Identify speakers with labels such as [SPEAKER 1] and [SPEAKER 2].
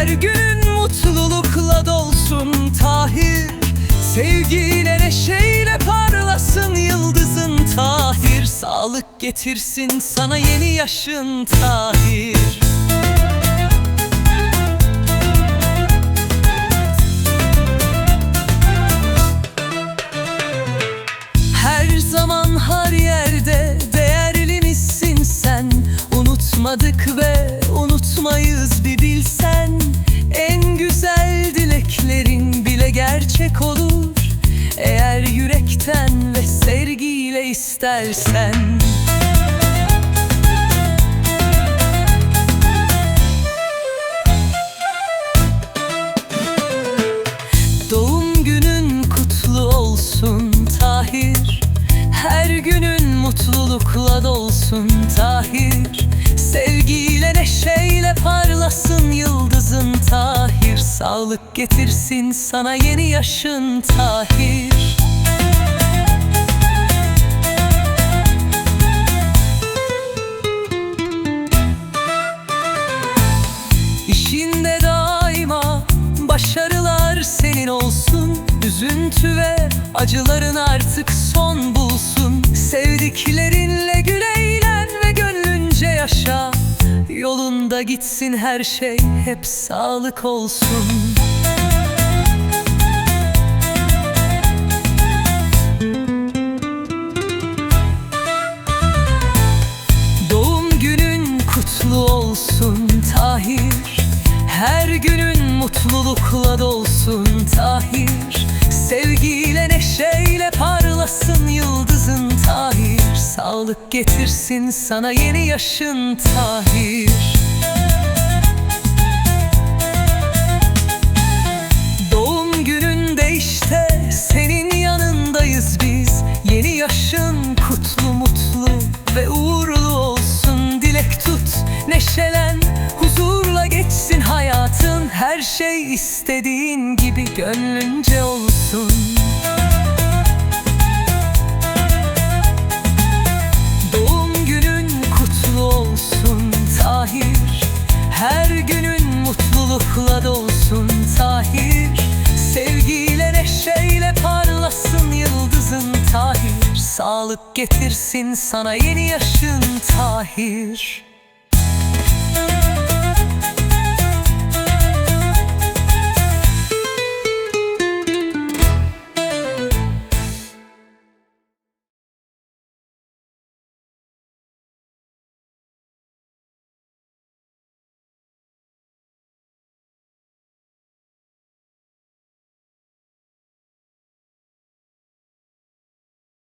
[SPEAKER 1] Her gün mutlulukla dolsun Tahir. Sevgiyle neşeyle parlasın yıldızın Tahir. Sağlık getirsin sana yeni yaşın Tahir. Yürekten ve sevgiyle istersen. Doğum günün kutlu olsun Tahir. Her günün mutlulukla dolsun Tahir. Sevgiyle neşeyle parlasın yıldızın Tahir. Sağlık getirsin sana yeni yaşın Tahir Üzüntü ve acıların artık son bulsun. Sevdiklerinle gül eğlen ve gönlünce yaşa. Yolunda gitsin her şey hep sağlık olsun. Doğum günün kutlu olsun Tahir. Her günün mutlulukla dolsun Tahir Sağlık getirsin sana yeni yaşın Tahir. Doğum gününde işte senin yanındayız biz. Yeni yaşın kutlu mutlu ve uğurlu olsun. Dilek tut neşelen huzurla geçsin hayatın. Her şey istediğin gibi gönlünce olsun Her günün mutlulukla dolsun Tahir. Sevgiyle neşeyle parlasın yıldızın Tahir. Sağlık getirsin sana yeni yaşın Tahir